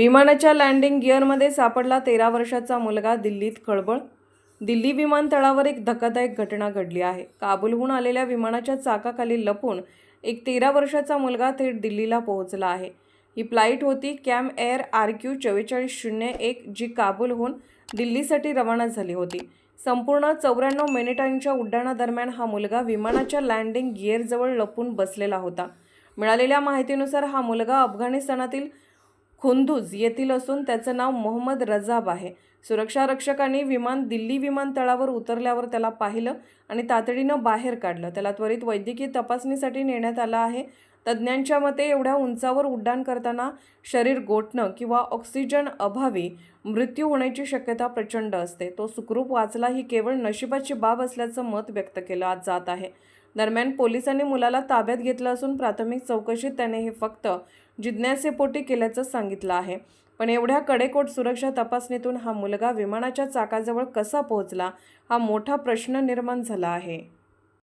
विमानाच्या लँडिंग गिअरमध्ये सापडला तेरा वर्षाचा मुलगा दिल्लीत खळबळ. दिल्ली विमानतळावर एक धक्कादायक घटना घडली आहे. काबूलहून आलेल्या विमानाच्या चाकाखाली लपून एक तेरा वर्षाचा मुलगा थेट दिल्लीला पोहोचला आहे. ही फ्लाईट होती कॅम एअर आर क्यू चव्वेचाळीस शून्य एक जी काबूलहून दिल्लीसाठी रवाना झाली होती. संपूर्ण चौऱ्याण्णव मिनिटांच्या उड्डाणादरम्यान हा मुलगा विमानाच्या लँडिंग गिअरजवळ लपून बसलेला होता. मिळालेल्या माहितीनुसार हा मुलगा अफगाणिस्तानातील खुंदूज येथील असून त्याचं नाव मोहम्मद रजाब आहे. सुरक्षा रक्षकांनी विमान दिल्ली विमानतळावर उतरल्यावर त्याला पाहिलं आणि तातडीनं बाहेर काढलं. त्याला त्वरित वैद्यकीय तपासणीसाठी नेण्यात आलं आहे. तज्ज्ञांच्या मते एवढ्या उंचावर उड्डाण करताना शरीर गोठणं किंवा ऑक्सिजन अभावी मृत्यू होण्याची शक्यता प्रचंड असते. तो सुखरूप वाचला ही केवळ नशिबाची बाब असल्याचं मत व्यक्त केलं जात आहे. दरम्यान पोलिसांनी मुलाला ताब्यात घेतलं असून प्राथमिक चौकशीत त्याने हे फक्त जिज्ञासेपोटी केल्याचं सांगितलं आहे. पण एवढ्या कडेकोट सुरक्षा तपासणीतून हा मुलगा विमानाच्या चाकाजवळ कसा पोहोचला हा मोठा प्रश्न निर्माण झाला आहे.